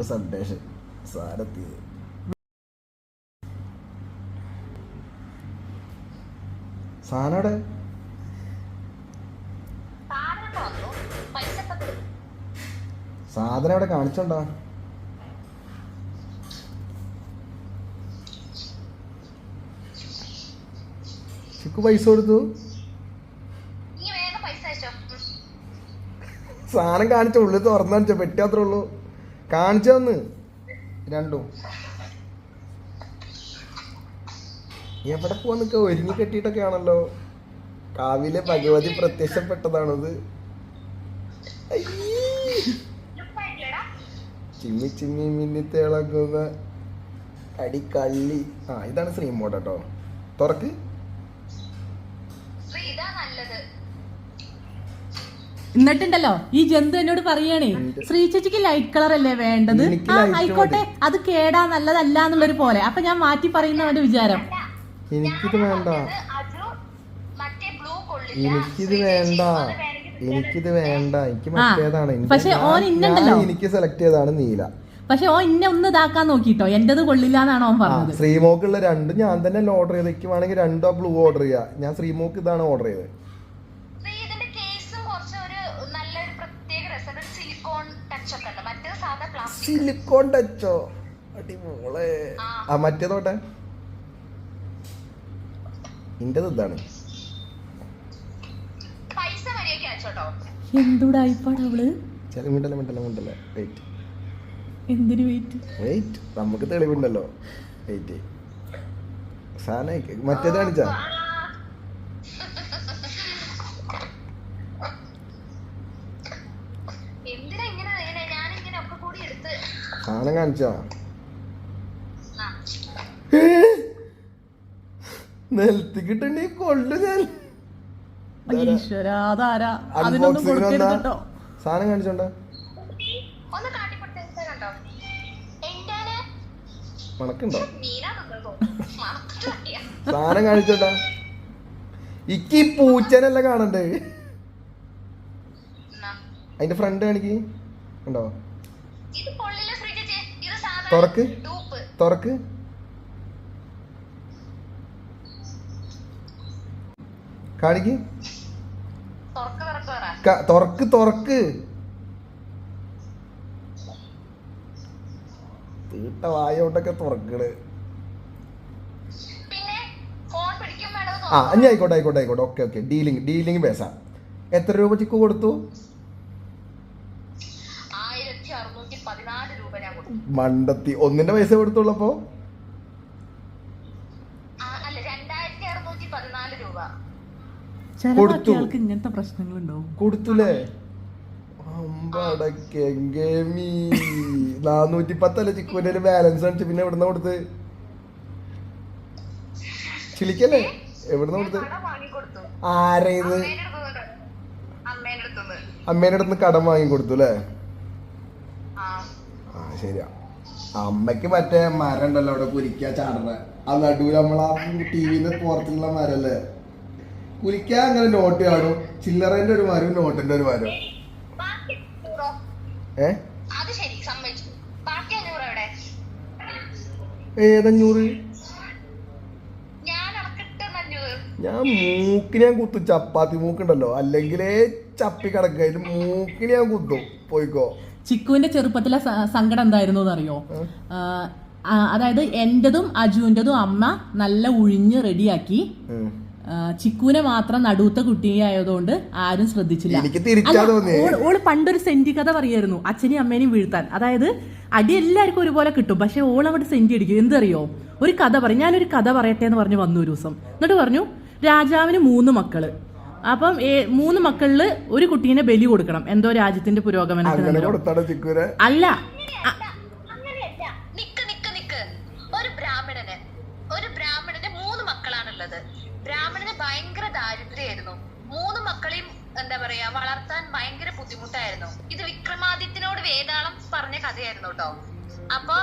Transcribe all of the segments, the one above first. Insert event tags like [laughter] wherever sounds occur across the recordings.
Was updation സാരത്തി. സാനടെ സാധനം. അവിടെ കാണിച്ചോണ്ടാ. ചിക്ക് പൈസ കൊടുത്തു. സാധനം കാണിച്ച ഉള്ളിൽ തുറന്നു കാണിച്ച പെട്ടി അത്രേ ഉള്ളൂ. കാണിച്ചു തന്ന് രണ്ടും. എവിടെ പോവാൻ ഒരുങ്ങി കെട്ടിയിട്ടൊക്കെ ആണല്ലോ കാവിലെ ഭഗവതി പ്രത്യക്ഷപ്പെട്ടതാണത്? ചിമ്മി ചിമ്മി മിന്നി തിളങ്ങുന്ന അടിക്കള്ളി. ആ ഇതാണ് ശ്രീമോട്ടോ തുറക്ക്. എന്നിട്ടുണ്ടല്ലോ ഈ ജന്തു എന്നോട് പറയണേ. ശ്രീ ചേച്ചിക്ക് ലൈറ്റ് കളർ അല്ലേ വേണ്ടത്? ആ ആയിക്കോട്ടെ. അത് കേടാ നല്ലതല്ല എന്നുള്ളൊരു പോലെ. അപ്പൊ ഞാൻ മാറ്റി പറയുന്ന അവന്റെ വിചാരം. എനിക്കിത് വേണ്ട. എനിക്കിത് വേണ്ട. എനിക്കിത് വേണ്ട. എനിക്ക് മറ്റേതാണ്. പക്ഷെ ഓൻ ഇന്നുണ്ടല്ലോ. എനിക്ക് സെലക്ട് ചെയ്തതാണ് നീല. പക്ഷെ ഓ ഇന്നെ ഒന്ന് ഇതാക്കാൻ നോക്കിട്ടോ. എന്റേത് കൊള്ളില്ല എന്നാണ് ഓൻ പറഞ്ഞത്. ശ്രീമോക്കുള്ള രണ്ടും ഞാൻ തന്നെ ഓർഡർ ചെയ്ത് എനിക്ക് വേണമെങ്കിൽ രണ്ടോ ബ്ലൂ ഓർഡർ ചെയ്യാം. ഞാൻ ശ്രീമോക്ക് ഇതാണ് ഓർഡർ ചെയ്തത്. സിലിക്കോൺ ടച്ചോ അടിമോളെ ആ. മറ്റേതോട്ടെ ഇന്റത് ഇതാണ്. പൈസ മര്യാദയ്ക്ക് അയച്ചോട്ടോ അവൾ? ചില മിണ്ടല്ല മിണ്ടല്ല മിണ്ടല്ല. വെയിറ്റ് എന്തിനു വെയിറ്റ് വെയിറ്റ് നമുക്ക് തെളിവുണ്ടല്ലോ. മറ്റേത് കാണിച്ചാ എന്തിനാ ഇങ്ങനെ ഇങ്ങനെ ഞാനിങ്ങനെ ഒക്കെ കൂടി എടുത്ത് സാധനം കാണിച്ചോ? ആ, നിലത്തി കിട്ടണ്ടി കൊള്ളു ഞാൻ. സാധനം കാണിച്ചോണ്ട? മണക്കുണ്ടോ. സാധനം കാണിച്ചോട്ടാ ഇക്ക് ഈ പൂച്ചനല്ല കാണണ്ടേ? അതിന്റെ ഫ്രണ്ട് കാണിക്ക്. ഉണ്ടോ ഇത് പൊള്ളില്ല ശ്രീ ചേച്ചി ഇത് സാധാ തുറക്ക്. തുറക്ക്. കാണിക്ക്. തുറക്ക് തുറക്ക്. തീട്ട വായോട്ടൊക്കെ തുറക്കണ്. ആ ഇനി ആയിക്കോട്ടെ ആയിക്കോട്ടെ ആയിക്കോട്ടെ. Okay okay. ഡീലിംഗ് ഡീലിംഗ് ബേസാ എത്ര രൂപ ചിക്കു കൊടുത്തു ആയിരത്തി അറുന്നൂറ്റി പതിനാല് രൂപ ഞാൻ കൊടുത്തു മണ്ടത്തി. ഒന്നിന്റെ പൈസ കൊടുത്തുള്ളപ്പോ കൊടുത്തു. ആൾക്ക് ഇങ്ങനത്തെ പ്രശ്നങ്ങളുണ്ടോ കൊടുത്തുലേ? അമ്പടക്കെങ്കേമി നാനൂറ്റി പത്തല്ലേ ചിക്കുവിന്റെ ഒരു ബാലൻസ് കാണിച്ചു പിന്നെ എവിടുന്ന കൊടുത്ത്? ചിളിക്കല്ലേ എവിടുന്ന കൊടുത്ത്? കടം വാങ്ങിക്കൊടുത്തു. ആരാ ഇത്? അമ്മേന്റെ അടുത്ത് കടം വാങ്ങി കൊടുത്തു അല്ലേ? ആ. ആ ശരിയാ. അമ്മയ്ക്ക് മറ്റേ മരം ഉണ്ടല്ലോ അവിടെ കുരിക്ക ചാടറ ആ നടുവിൽ നമ്മളാ ടി വിന്ന് പുറത്തുള്ള മരല്ലേ? കുരിക്ക അങ്ങനെ നോട്ട് കാണും. ചില്ലറേന്റെ ഒരു മരവും നോട്ടിന്റെ ഒരു മരവും? ഏ? ഏതഞ്ഞൂറ്? ഞാൻ മൂക്കിന് ഞാൻ കുത്തും. ചപ്പാത്തി മൂക്കുണ്ടല്ലോ. അല്ലെങ്കിലേ ചപ്പി കിടക്കുക മൂക്കിന് ഞാൻ കുത്തും. പോയിക്കോ. ചിക്കുവിന്റെ ചെറുപ്പത്തിലെ സങ്കടം എന്തായിരുന്നു എന്നറിയോ? അതായത് എന്റതും അജുവിന്റതും അമ്മ നല്ല ഉഴിഞ്ഞ് റെഡിയാക്കി. ചിക്കുവിനെ മാത്രം നടുത്ത കുട്ടിയായതുകൊണ്ട് ആരും ശ്രദ്ധിച്ചില്ല. ഓൾ പണ്ടൊരു സെന്റി കഥ പറയായിരുന്നു അച്ഛനെയും അമ്മേനെയും വീഴ്ത്താൻ. അതായത് അടി എല്ലാവർക്കും ഒരുപോലെ കിട്ടും പക്ഷെ ഓൾ അവിടെ സെന്റി അടിക്കും. എന്തറിയോ? ഒരു കഥ പറയും ഞാനൊരു കഥ പറയട്ടെ എന്ന് പറഞ്ഞു വന്നു ഒരു ദിവസം. എന്നിട്ട് പറഞ്ഞു രാജാവിന് മൂന്ന് മക്കൾ. അപ്പം മൂന്ന് മക്കളിൽ ഒരു കുട്ടീനെ ബലി കൊടുക്കണം. എന്തോ രാജ്യത്തിന്റെ പുരോഗമനത്തിന് അല്ല. അങ്ങനെയല്ല അങ്ങനെയല്ല. നിക്ക് നിക്ക് നിക്ക്. ഒരു ബ്രാഹ്മണന് ഒരു ബ്രാഹ്മണന് മൂന്ന് മക്കളാണുള്ളത്. ബ്രാഹ്മണന് ഭയങ്കര ദാരിദ്ര്യമായിരുന്നു. മൂന്ന് മക്കളെയും എന്താ പറയാ വളർത്താൻ ഭയങ്കര ബുദ്ധിമുട്ടായിരുന്നു. ഇത് വിക്രമാദിത്യനോട് വേതാളം പറഞ്ഞ കഥയായിരുന്നു കേട്ടോ. അപ്പൊ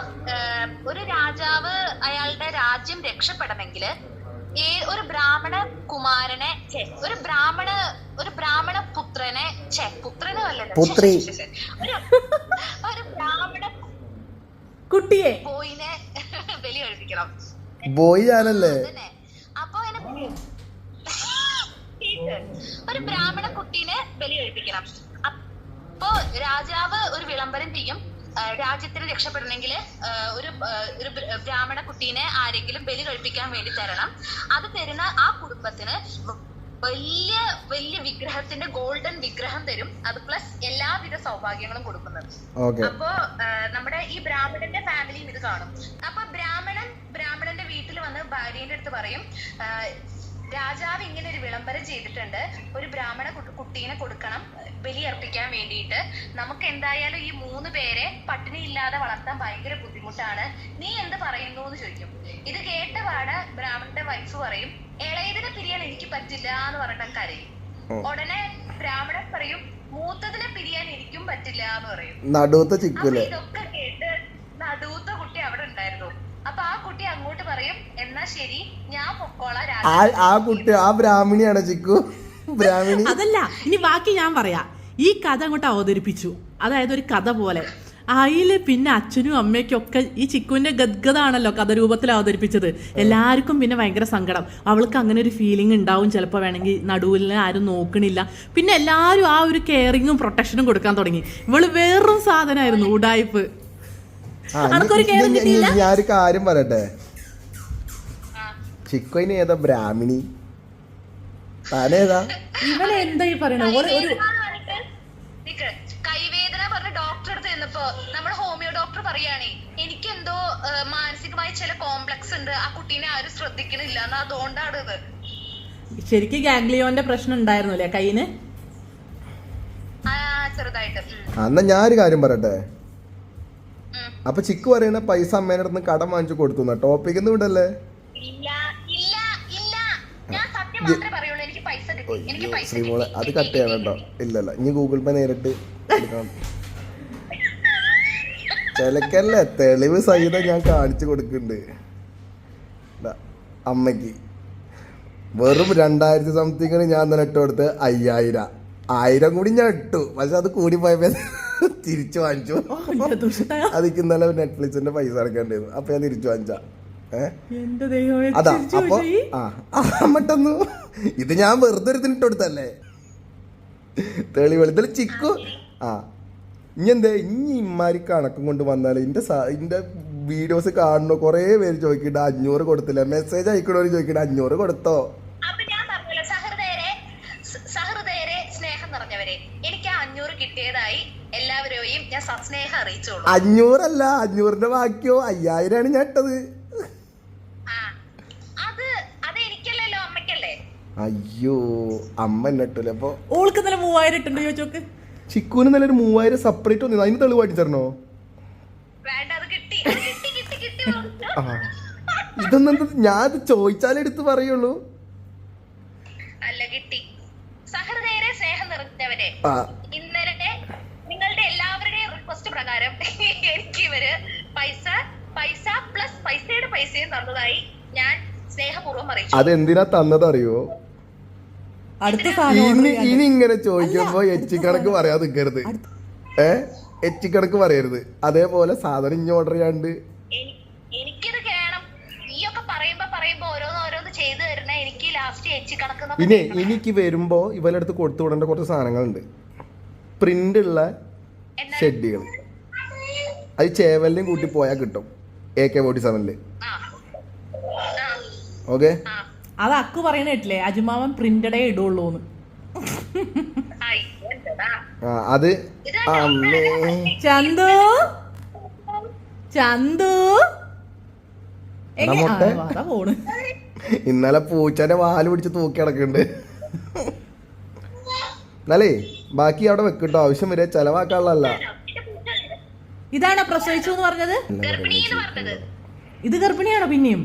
ഒരു രാജാവ് അയാളുടെ രാജ്യം രക്ഷപ്പെടണമെങ്കിൽ ഒരു ബ്രാഹ്മണ കുമാരനെ ഒരു ബ്രാഹ്മണ ഒരു ബ്രാഹ്മണ പുത്രനെ ഛെ, പുത്രനെ അല്ലല്ലോ. പുത്രി. ഒരു ബ്രാഹ്മണ കുട്ടിയെ. ബോയിനെ [laughs] ബലി കഴിപ്പിക്കണം ബോയ് ആണല്ലേ അപ്പൊ ഒരു ബ്രാഹ്മണ കുട്ടീനെ ബലി കഴിപ്പിക്കണം അപ്പോ രാജാവ് ഒരു വിളംബരം ചെയ്യും. രാജ്യത്തിന് രക്ഷപ്പെടണമെങ്കിൽ ഒരു ഒരു ബ്രാഹ്മണ കുട്ടീനെ ആരെങ്കിലും ബലി കഴിപ്പിക്കാൻ വേണ്ടി തരണം. അത് തരുന്ന ആ കുടുംബത്തിന് വലിയ വലിയ വിഗ്രഹത്തിന്റെ ഗോൾഡൻ വിഗ്രഹം തരും. അത് പ്ലസ് എല്ലാവിധ സൗഭാഗ്യങ്ങളും കൊടുക്കുന്നത്. അപ്പോ നമ്മുടെ ഈ ബ്രാഹ്മണന്റെ ഫാമിലിയും ഇത് കാണും. അപ്പൊ ബ്രാഹ്മണൻ ബ്രാഹ്മണന്റെ വീട്ടിൽ വന്ന് ഭാര്യന്റെ അടുത്ത് പറയും രാജാവ് ഇങ്ങനെ ഒരു വിളംബരം ചെയ്തിട്ടുണ്ട്. ഒരു ബ്രാഹ്മണ കുട്ടീനെ കൊടുക്കണം ബലി അർപ്പിക്കാൻ വേണ്ടിയിട്ട്. നമുക്ക് എന്തായാലും ഈ മൂന്ന് പേരെ പട്ടിണി ഇല്ലാതെ വളർത്താൻ ഭയങ്കര ബുദ്ധിമുട്ടാണ്. നീ എന്ത് പറയുന്നു എന്ന് ചോദിക്കും. ഇത് കേട്ട പാട് ബ്രാഹ്മണന്റെ വൈഫ് പറയും ഇളയതിനെ പിരിയാൻ എനിക്ക് പറ്റില്ല എന്ന് പറഞ്ഞിട്ട് കരയും. ഉടനെ ബ്രാഹ്മണൻ പറയും മൂത്തതിനെ പിരിയാൻ എനിക്കും പറ്റില്ല എന്ന് പറയും. ഇതൊക്കെ കേട്ട് നടുവത്തെ കുട്ടി അവിടെ ഉണ്ടായിരുന്നു. അപ്പൊ ആ കുട്ടി അങ്ങോട്ട് പറയും എന്നാ ശരി ഞാൻ പൊക്കോളാം ആ കുട്ടി ആ ബ്രാഹ്മിണിയാണ് ചിക്കു? ബ്രാഹ്മണി [laughs] അതല്ല ഇനി ബാക്കി ഞാൻ പറയാം. ഈ കഥ അങ്ങോട്ട് അവതരിപ്പിച്ചു. അതായത് ഒരു കഥ പോലെ. അതിൽ പിന്നെ അച്ഛനും അമ്മയ്ക്കും ഒക്കെ ഈ ചിക്കുവിന്റെ ഗദ്ഗതാണല്ലോ കഥ രൂപത്തിൽ അവതരിപ്പിച്ചത്. എല്ലാവർക്കും പിന്നെ ഭയങ്കര സങ്കടം. അവൾക്ക് അങ്ങനെ ഒരു ഫീലിംഗ് ഉണ്ടാവും ചിലപ്പോൾ വേണമെങ്കിൽ നടുവിൽ ആരും നോക്കണില്ല. പിന്നെ എല്ലാവരും ആ ഒരു കെയറിങ്ങും പ്രൊട്ടക്ഷനും കൊടുക്കാൻ തുടങ്ങി. ഇവൾ വേറൊരു സാധനമായിരുന്നു ഉടായ്പ്. ഞാനൊരു കാര്യം പറയട്ടെ? ചിക്കുവിന് ഏതാ ബ്രാഹ്മിണി? താനേതാ? ഇവൻ എന്താ ഈ പറയണ? ഒരു ഹോമിയോ ഡോക്ടർ പറയാണേ എനിക്കെന്തോ മാനസികമായി ചില കോംപ്ലക്സ് ഉണ്ട്. ആ കുട്ടീനെ ആരും ശ്രദ്ധിക്കണില്ല. എന്നാ അതുകൊണ്ടാണ് ഇത്. ശരിക്കും ഗാംഗ്ലിയോന്റെ പ്രശ്നം ഉണ്ടായിരുന്നു അല്ലേ കയ്യിന്? എന്നാ ഞാനൊരു കാര്യം പറയട്ടെ. അപ്പൊ ചിക്കു പറയുന്ന പൈസ അമ്മേനെ അടുത്ത് കടം വാങ്ങിച്ചു കൊടുത്തു ടോപ്പിക് വിടല്ലേ ഇല്ല ഇല്ല ഇല്ല. ഞാൻ സത്യം മാത്രമേ പറയുള്ളൂ. എനിക്ക് പൈസ കിട്ടി. എനിക്ക് പൈസ ശ്രീമോളെ. അത് കട്ട് ചെയ്യണം കേട്ടോ ഇല്ലല്ല ഇനി ഗൂഗിൾ പേ നേരിട്ട് എടുക്കണം. ചിലക്കല്ലേ? തെളിവ് സഹിതം ഞാൻ കാണിച്ചു കൊടുക്കുന്നുണ്ട് അമ്മയ്ക്ക് അമ്മയ്ക്ക്. വെറും രണ്ടായിരത്തി സംതിങ്ങിന് ഞാൻ തന്നെ ഇട്ട് കൊടുത്ത് അയ്യായിരം. ആയിരം കൂടി ഞാൻ ഇട്ടു. പക്ഷെ അത് കൂടി പോയപ്പോ [laughs] തിരിച്ചു വാങ്ങിച്ചു. അതിക്ക് ഇന്നലെ നെറ്റ്ഫ്ലിക്സിന്റെ പൈസ അടക്കേണ്ടിരുന്നു അപ്പൊ ഞാൻ തിരിച്ചു വാങ്ങിച്ച. അതാ അപ്പൊ. ആ അമ്മട്ടന്നു. ഇത് ഞാൻ വെറുതെ ഒരു ഇട്ട് കൊടുത്തല്ലേ തെളിവെളി ചിക്കു ആ ഇനി എന്തേ ഇനി ഇമ്മാരി കണക്കും കൊണ്ട് വന്നാൽ എന്റെ സ- ഇന്റെ വീഡിയോസ് കാണണോ കുറേ പേര് ചോദിക്കണ്ട അഞ്ഞൂറ് കൊടുത്തില്ല? മെസ്സേജ് അയക്കണോ ചോദിക്കണ്ട അഞ്ഞൂറ് കൊടുത്തോ? അഞ്ഞൂറല്ല അഞ്ഞൂറിന്റെ ബാക്കിയോ? അയ്യായിരമാണ് ഞാൻ ഇട്ടത്. ആ അത് അത് എനിക്കല്ലല്ലോ അമ്മയ്ക്കല്ലേ? അയ്യോ അമ്മ എന്നെ ഇട്ടില്ല അപ്പൊ? ഓൾക്ക് ഇന്നലെ മൂവായിരം ഇട്ടുണ്ടോ ചോദിച്ചോക്ക്? ചിക്കുവിന് നല്ലൊരു മൂവായിരം സെപ്പറേറ്റ് വന്നു അതിന് തെളിവായിട്ട് തരണോ. ആ. ഇതൊന്നും ഞാൻ അത് ചോദിച്ചാലേ എടുത്ത് പറയുള്ളൂ. അല്ല കിട്ടി. സഹൃദയരെ സ്നേഹം നിറഞ്ഞവരെ. ഇന്നലെ നിങ്ങളുടെ എല്ലാവരുടെയും റിക്വസ്റ്റ് പ്രകാരം എനിക്ക് ഇവർ പൈസ പൈസ പ്ലസ് പൈസയുടെ പൈസയും തന്നതായി ഞാൻ സ്നേഹപൂർവം അറിയിച്ചു. അതെന്തിനാ തന്നത് അറിയോ അടുത്ത സാധനം ഇനി ഇങ്ങനെ ചോദിക്കുമ്പോ എച്ചിക്കണക്ക് പറയാൻ നിൽക്കരുത് ഏ? എച്ചിക്കണക്ക് പറയരുത്. അതേപോലെ സാധനം ഇനി ഓർഡർ ചെയ്യാണ്ട്. പിന്നെ എനിക്കിത് കേണം. നീയൊക്കെ പറയുമ്പോ പറയുമ്പോ ഓരോന്ന് ഓരോന്ന് ചെയ്തു തരണ. എനിക്ക് വരുമ്പോ ഇവരുടെ അടുത്ത് കൊടുത്തു വിടേണ്ട കുറച്ച് സാധനങ്ങളുണ്ട്. പ്രിന്റ് ഉള്ള ഷെഡ്ഡികൾ അത് ചേവലിനും കൂട്ടി പോയാൽ കിട്ടും. എ കെ ഫോർട്ടി സെവനിൽ ഓക്കെ അത് അക്കു പറയണ കേട്ടില്ലേ? അജുമാവൻ പ്രിന്റഡേ ആ അത് അമ്മേ. ചന്തു? ചന്തു? പോണ്. ഇന്നലെ പൂച്ചന്റെ വാൽ പിടിച്ച് തൂക്കി കിടക്കുന്നുണ്ട് എന്നാലേ ബാക്കി അവിടെ വെക്കട്ടോ. ആവശ്യം വരെ ചെലവാക്കാനുള്ളതല്ല. ഇതാണോ പ്രസവിച്ചു എന്ന് പറഞ്ഞത്. ഇത് ഗർഭിണിയാണോ പിന്നെയും?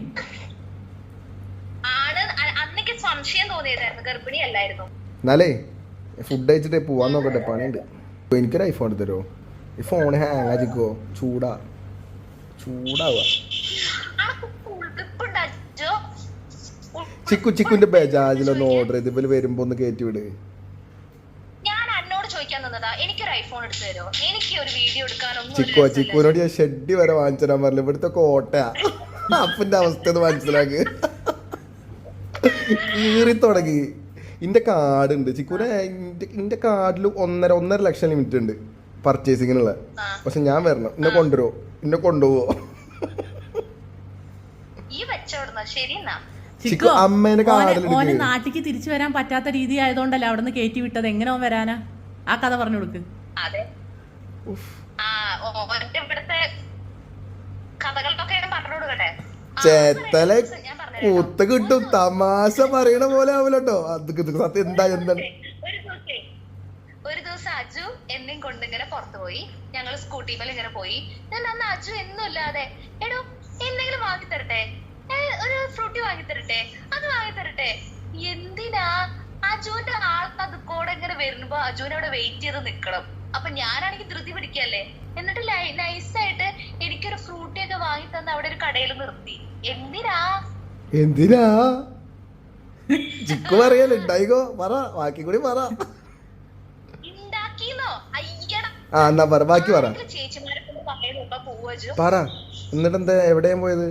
ഗർഭിണി അല്ലായിരുന്നു എന്നാലേ ഫുഡ് കഴിച്ചിട്ട് പോവാൻ നോക്കട്ടെ പണിയുണ്ട്. എനിക്കൊരു ഐഫോൺ എടുത്തരോ ഈ ഫോൺ ഹാങ് ആച്ചിക്കോ ചൂടാ. ചൂടാവുക. ചിക്കു ചിക്കുന്റെ ബജാജിലൊന്ന് ഓർഡർ ചെയ്ത് ഇവർ വരുമ്പോ ഒന്ന് കയറ്റി വിട്. ചിക്കോ. ചിക്കുവിനോട് ഞാൻ ഷെഡി വരെ വാങ്ങിച്ചു തരാൻ പറഞ്ഞില്ല ഇവിടുത്തെ കോട്ടയാ അപ്പന്റെ അവസ്ഥ ഒന്ന് മനസ്സിലാക്ക്. കീറി തുടങ്ങി. ഇന്റെ കാർഡ് ഉണ്ട് ചിക്കുനെ ഇന്റെ കാർഡിൽ ഒന്നര ഒന്നര ലക്ഷം ലിമിറ്റ് ഉണ്ട് പർച്ചേസിങ്ങിനുള്ള. പക്ഷെ ഞാൻ വരണം. എന്നെ കൊണ്ടുവരുമോ എന്നെ കൊണ്ടുപോവോ? ചിക്കു അമ്മേന്റെ കാർഡിൽ നാട്ടിക്ക് തിരിച്ചു വരാൻ പറ്റാത്ത രീതി ആയതുകൊണ്ടല്ലേ അവിടെ നിന്ന് കയറ്റി വിട്ടത്? എങ്ങനെ ഓൻ വരാനാ? ആ കഥ പറഞ്ഞു കൊടുക്ക്. അതെ. ആ ഓന്റെ ഇവിടുത്തെ കഥകളൊക്കെ പറഞ്ഞു കൊടുക്കട്ടെ? ചേത്തല. കൂത്ത് കിട്ടും. തമാശ പറയണ പോലെ ആവില്ല കേട്ടോ അത് സത്യം എന്താ എന്താ ഒരു ദിവസം അജു എന്നെയും കൊണ്ട് ഇങ്ങനെ പുറത്തു പോയി. ഞങ്ങൾ സ്കൂട്ടി മേലെ ഇങ്ങനെ പോയി. ഞാൻ അന്ന് അജു എന്നും ഇല്ലാതെ എടോ എന്തെങ്കിലും വാങ്ങി തരട്ടെ? ഒരു ഫ്രൂട്ടി വാങ്ങി തരട്ടെ? അത് വാങ്ങി തരട്ടെ? എന്തിനാ? അജുവിന്റെ ആൾക്കത് കൂടെ ഇങ്ങനെ വരുമ്പോ അജുവിനെ അവിടെ വെയിറ്റ് ചെയ്ത് നിക്കണം. അപ്പൊ ഞാനാണെങ്കിൽ ധൃതി പിടിക്കല്ലേ എന്നിട്ട് നൈസായിട്ട് എനിക്കൊരു ഫ്രൂട്ടി ഒക്കെ വാങ്ങി തന്ന് അവിടെ ഒരു കടയിൽ നിർത്തി. എന്തിനാ? എന്തിനാ? ചിക്കു പറയാലോ ഉണ്ടായിക്കോ പറ ബാക്കി കൂടി പറ. ആ എന്നാ പറ ബാക്കി പറ. പറ എന്നിട്ട് എന്താ എവിടെയാ പോയത്?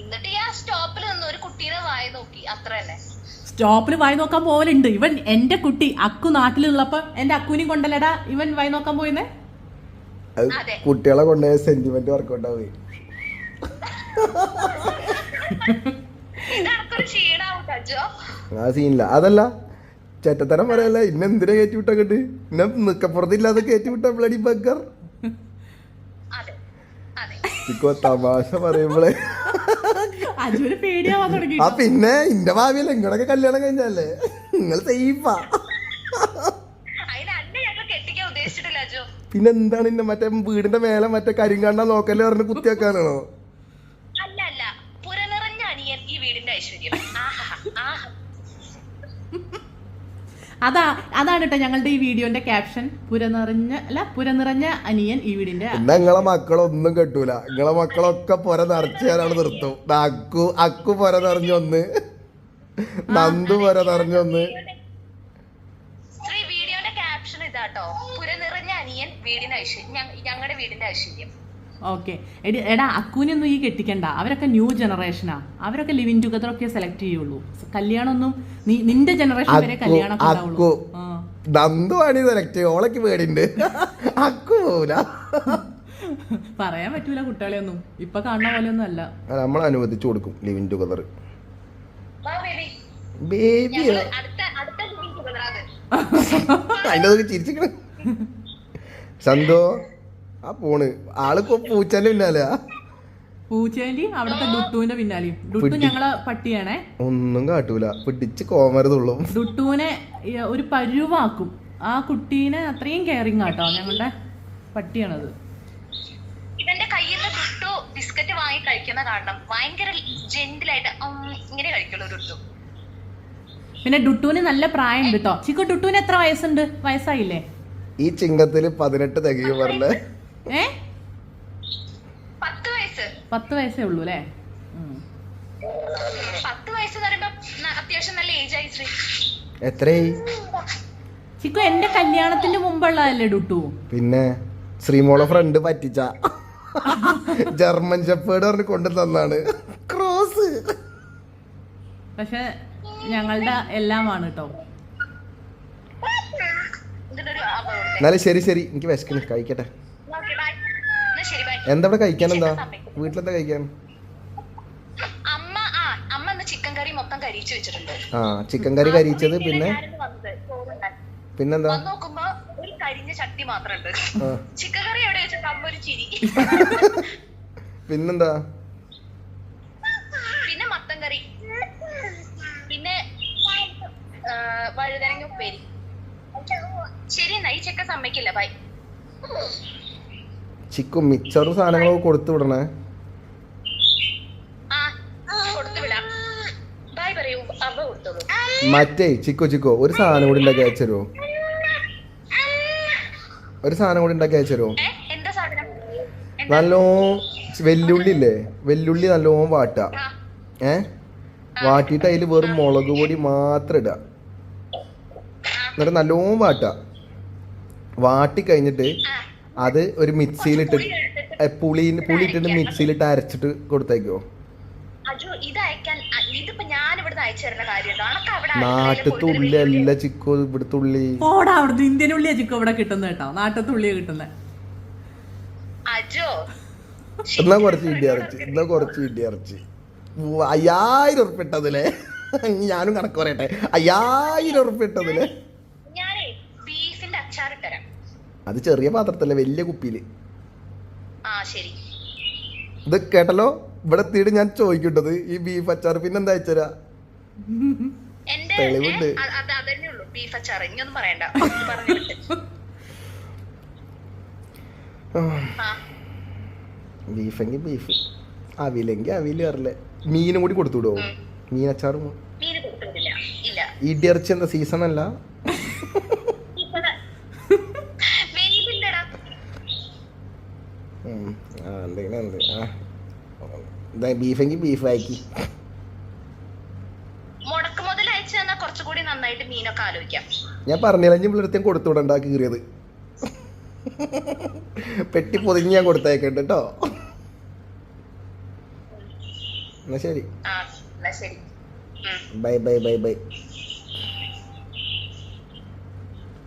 എന്നിട്ട് ഞാൻ സ്റ്റോപ്പിൽ നിന്ന് ഒരു കുട്ടീനെ വായി നോക്കി അത്ര തന്നെ. സ്റ്റോപ്പിൽ വായി നോക്കാൻ പോവലുണ്ട്. ഇവൻ എന്റെ കുട്ടി അക്കു നാട്ടിലുള്ളപ്പോ എന്റെ അക്കുവിനെയും കൊണ്ടല്ലടാ ഇവൻ വായി നോക്കാൻ പോയിന്നേ. അതെ. കുട്ടികളെ കൊണ്ടുപോയ സെന്റിമെന്റ് വർക്കൗട്ടാ ആവുകയും അജോ [laughs] ആ സീനില്ല. അതല്ല ചേട്ടത്തരം പറയല്ല ഇന്ന എന്തിനാ കയറ്റി വിട്ടങ്ങട്ട് ഇന്ന നിക്കപ്പുറത്തില്ലാതെ കയറ്റി വിട്ട ബ്ലഡി ചിക്കോ തമാശ പറയുമ്പോളേ. ആ പിന്നെ ഇന്റെ ഭാവിയിൽ ഇങ്ങടൊക്കെ കല്യാണം കഴിഞ്ഞല്ലേ നിങ്ങൾ സേഫാ. പിന്നെന്താണ് ഇന്ന മറ്റേ വീടിന്റെ മേലെ മറ്റേ കരിങ്കണ്ണ നോക്കല്ലേ പറഞ്ഞ് കുത്തിവെക്കാനാണോ അല്ല അല്ല പുരനിറഞ്ഞ അണിയൻ ഈ വീടിന്റെ ഐശ്വര്യം ആഹാ ആഹാ അതാ അതാണ് കേട്ടോ ഞങ്ങളുടെ ഈ വീഡിയോന്റെ ക്യാപ്ഷൻ പുരനിറഞ്ഞ അല്ല പുരനിറഞ്ഞ അനിയൻ ഈ വീടിന്റെ നിങ്ങളെ മക്കളൊന്നും കെട്ടൂല. നിങ്ങളെ മക്കളൊക്കെ പുര നിറച്ച് ഞാനാണ് നിർത്തും. അക്കു അക്കു പുര നിറഞ്ഞൊന്ന് നന്ദു പുര നിറഞ്ഞൊന്ന് ശ്രീ വീഡിയോന്റെ ക്യാപ്ഷൻ ഇതാട്ടോ. പുരനിറഞ്ഞ അനിയൻ വീടിന്റെ ഐശ്വര്യം ഞങ്ങളുടെ വീടിന്റെ ഐശ്വര്യം. ഓക്കെ എടി എടാ അക്കൂനൊന്നും ഈ കെട്ടിക്കണ്ട. അവരൊക്കെ ന്യൂ ജനറേഷനാ അവരൊക്കെ ലിവിൻ ടുഗദർ ഒക്കെ സെലക്ട് ചെയ്യുള്ളൂ. കല്യാണമൊന്നും നീ നിന്റെ ജനറേഷൻ വരെ കല്യാണം അക്കു. ആ. ആണ് സെലക്ട് ചെയ്യും. ഓളക്ക് പേടിണ്ട് അക്കു പറയാൻ പറ്റൂല കുട്ടികളെയൊന്നും. ഇപ്പൊ കാണുന്ന പോലെ ഒന്നും അല്ല നമ്മൾ അനുവദിച്ചു കൊടുക്കും ലിവിൻ ടുഗദർ വാ ബേബി [laughs] സന്തോ. ആ പോണ്. ആളിപ്പോ പൂച്ചന്റെ പിന്നാലെ പൂച്ചേന്റി അവിടുത്തെ ഡുട്ടുവിന്റെ പിന്നാലെയും. ഡുട്ടു ഞങ്ങളെ പട്ടിയാണേ. ഒന്നും കാട്ടൂല. പിടിച്ച് കോമരുതുള്ളൂ. ഡുട്ടുവിനെ ഒരു പരുവാക്കും. ആ കുട്ടീനെ അത്രയും കെയറിങ് ആട്ടോ ഞങ്ങളുടെ പട്ടിയാണത്. ഇവന്റെ കയ്യിൽ നിന്ന് ഡുട്ടു ബിസ്ക്കറ്റ് വാങ്ങി കഴിക്കുന്ന കാരണം ഭയങ്കര ജെന്റിലായിട്ട് ഇങ്ങനെ കഴിക്കുള്ളൂ പിന്നെ ഡുട്ടുവിന് നല്ല പ്രായം കിട്ടോ കേട്ടോ ചിക്കു ഡുട്ടുവിന് എത്ര വയസ്സുണ്ട്? വയസ്സായില്ലേ? ഈ ചിങ്ങത്തിൽ പതിനെട്ട് തികയും പറഞ്ഞേ. ഏ? പത്ത് വയസ്സ്. ഉള്ളൂ അല്ലേ? എത്രയായി? ചിക്കു എന്റെ കല്യാണത്തിന്റെ മുമ്പുള്ളതല്ലേ ഡുട്ടു? പിന്നെ ശ്രീമോളെ ഫ്രണ്ട് പറ്റിച്ച. ജർമ്മൻ ഷെപ്പേഡ് പറഞ്ഞ് കൊണ്ടു തന്നാണ്. ക്രോസ് പക്ഷെ ഞങ്ങളുടെ എല്ലാമാണ് കേട്ടോ എന്നാലും ശരി ശരി. എനിക്ക് വിശക്കുന്നു. കഴിക്കട്ടെ ഓക്കെ ബൈ എന്നാ ശരി ബൈ എന്താ ഇവിടെ കഴിക്കാൻ? എന്താ? വീട്ടിലെന്താ കഴിക്കാൻ? അമ്മ ആ അമ്മ ഇന്ന് ചിക്കൻ കറി മൊത്തം കരിച്ചു വെച്ചിട്ടുണ്ട്. ആ ചിക്കൻ കറി കരിച്ചത് പിന്നെ പിന്നെന്താ? നോക്കുമ്പോ ഒരു കരിഞ്ഞ ചട്ടി മാത്രമുണ്ട്. ചിക്കൻ കറി എവിടെ വെച്ചിട്ട് അമ്മ ഒരു ചിരി. പിന്നെന്താ? പിന്നെ മത്തൻ കറി. പിന്നെ വഴുതനങ്ങ ഉപ്പേരി. ശരി എന്നാ ഈ ചെക്ക സമ്മതിക്കില്ല. ബൈ. ചിക്കു മിച്ചറും സാധനങ്ങളൊക്കെ കൊടുത്തു വിടണേ. മറ്റേ ചിക്കോ ചിക്കോ ഒരു സാധനം കൂടി ഉണ്ടാക്കി അയച്ചു തരുമോ ഒരു സാധനം കൂടി ഉണ്ടാക്കി അയച്ചു തരുമോ സാധനം? നല്ലോ വെല്ലുള്ളി ഇല്ലേ? വെല്ലുള്ളി നല്ലോണം വാട്ടുക. ആ, ഏ? വാട്ടിയിട്ട് അതിൽ വെറും മുളക് പൊടി മാത്രം ഇടുക. എന്നിട്ട് നല്ലോ വാട്ടുക. വാട്ടി കഴിഞ്ഞിട്ട് അത് ഒരു മിക്സിയിലിട്ട് പുളി പുളി പുളി ഇട്ടിട്ട് മിക്സിയിലിട്ട് അരച്ചിട്ട് കൊടുത്തേക്കോ? ഉള്ളി അല്ല ചിക്കോ ഇവിടുത്തെ ഉള്ളി. ഓടാ അവിടുന്ന് ഇന്ത്യൻ ഉള്ളിയാ ചിക്കോ ഇവിടെ കിട്ടുന്നത് കേട്ടോ. നാട്ടത്തെ ഉള്ളിയാ കിട്ടുന്നത് അജോ എന്നാ കുറച്ച് ഇടി ഇറച്ചി എന്നാ കുറച്ച് ഇടി ഇറച്ചി. അയ്യായിരം ഉറപ്പിട്ടതിലെ ഞാനും കണക്ക് പറയട്ടെ. അയ്യായിരം ഉറുപ്പ് ഇട്ടതില്ലേ ഞാനേ ബീഫിന്റെ അച്ചാർ ഇട്ടരാം അത് ചെറിയ പാത്രത്തല്ല വലിയ കുപ്പിയിൽ. ഇത് കേട്ടല്ലോ? ഇവിടെ എത്തിയിട്ട് ഞാൻ ചോദിക്കട്ടത് ഈ ബീഫ് അച്ചാർ പിന്നെ എന്താ അയച്ചരാ തെളിവുണ്ട്. ഉള്ളൂ ബീഫ് അവിലെങ്കിൽ അവിൽ അറിയില്ല? മീനും കൂടി കൊടുത്തുവിടുവോ? മീൻ അച്ചാറും എന്താ സീസൺ അല്ല? എന്തെങ്കിലും ഉണ്ട്. ആ. ഇതാ ബീഫെങ്കിൽ ബീഫ് ആക്കി ഞാൻ പറഞ്ഞില്ല പിള്ളേർത്തേം കൊടുത്തു വിടണ്ട കീറിയത് പെട്ടി പൊതിഞ്ഞ് ഞാൻ കൊടുത്തേക്കണ്ട് കേട്ടോ എന്നാ ശരി. Bye bye bye bye.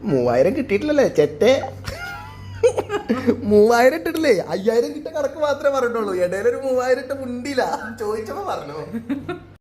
മൂവായിരം കിട്ടിയിട്ടില്ലല്ലേ ചെറ്റേ? മൂവായിരം ഇട്ടിട്ടില്ലേ? അയ്യായിരം കിട്ടിയ കണക്ക് മാത്രമേ പറഞ്ഞിട്ടുള്ളൂ. ഇടയിലൊരു മൂവായിരം ഇട്ട് മുണ്ടില്ല ചോദിച്ചപ്പോ പറഞ്ഞു?